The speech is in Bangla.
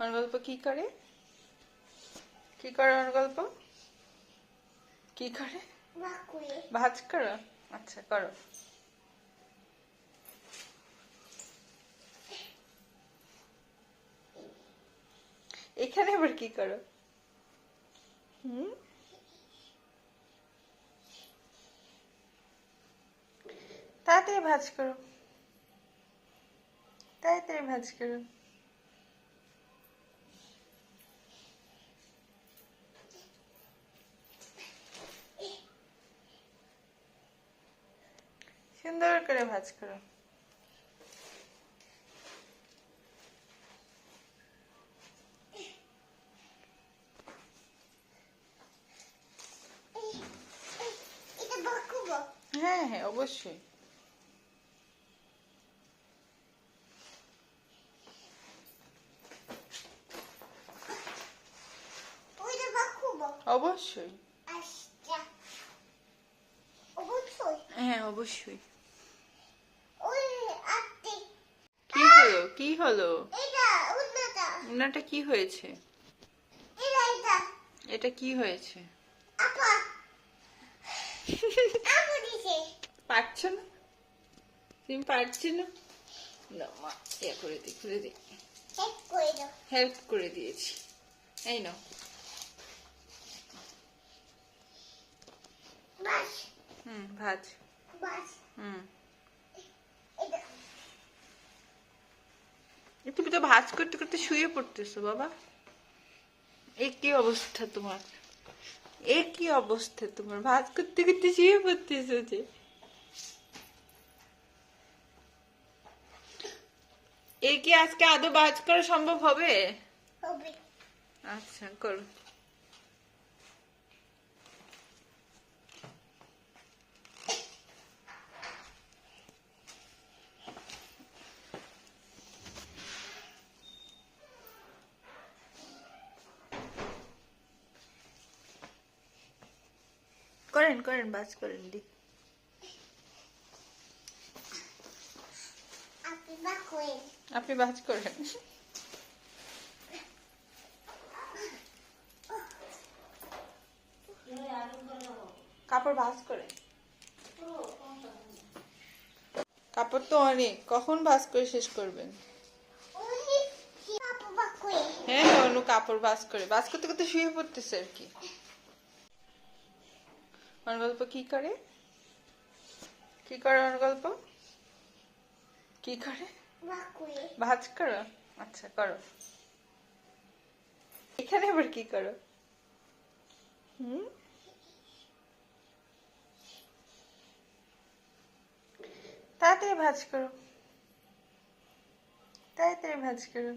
অনুগল্প কি করে? কি করে অনুগল্প? কি করে? ভাজ করো? আচ্ছা করো। এখানে আবার কি করো? হুম? তাড়াতাড়ি ভাজ করো। তাড়াতাড়ি ভাজ করো। সুন্দর করে ভাজ করো। হ্যাঁ হ্যাঁ অবশ্যই। অবশ্যই। হ্যাঁ অবশ্যই। কি হলো? কি হলো? ওনাটা কি হয়েছে? এটা কি হয়েছে? পারছ না? তুমি পারছি না? না মা ইয়ে করে দিই করে দিই হেল্প করে দিয়েছি। এই নাও। ভাজ। হুম। তুমি তো ভাজ করতে করতে শুয়ে পড়তেছো বাবা। এ কি অবস্থা তোমার? এ কি অবস্থা তোমার? ভাজ করতে করতে শুয়ে পড়তেছো যে। এ কি আজকে আদৌ ভাজ করা সম্ভব হবে। আচ্ছা করো। করেন করেন বাস করেন দি। আপনি বাজ করেন। কাপড় ভাজ করে। কাপড় তো অনেক কখন ভাজ করে শেষ করবেন? হ্যাঁ হ্যাঁ, অনু কাপড় ভাজ করে। ভাজ করতে করতে শুয়ে পড়তেছে আর কি। অনুগল্প কি করে? কি করে অনুগল্প? কি করে? ভাজ করো? আচ্ছা করো। এখানে আবার কি করো? হুম? তাড়াতাড়ি ভাজ করো। তাড়াতাড়ি ভাজ করো।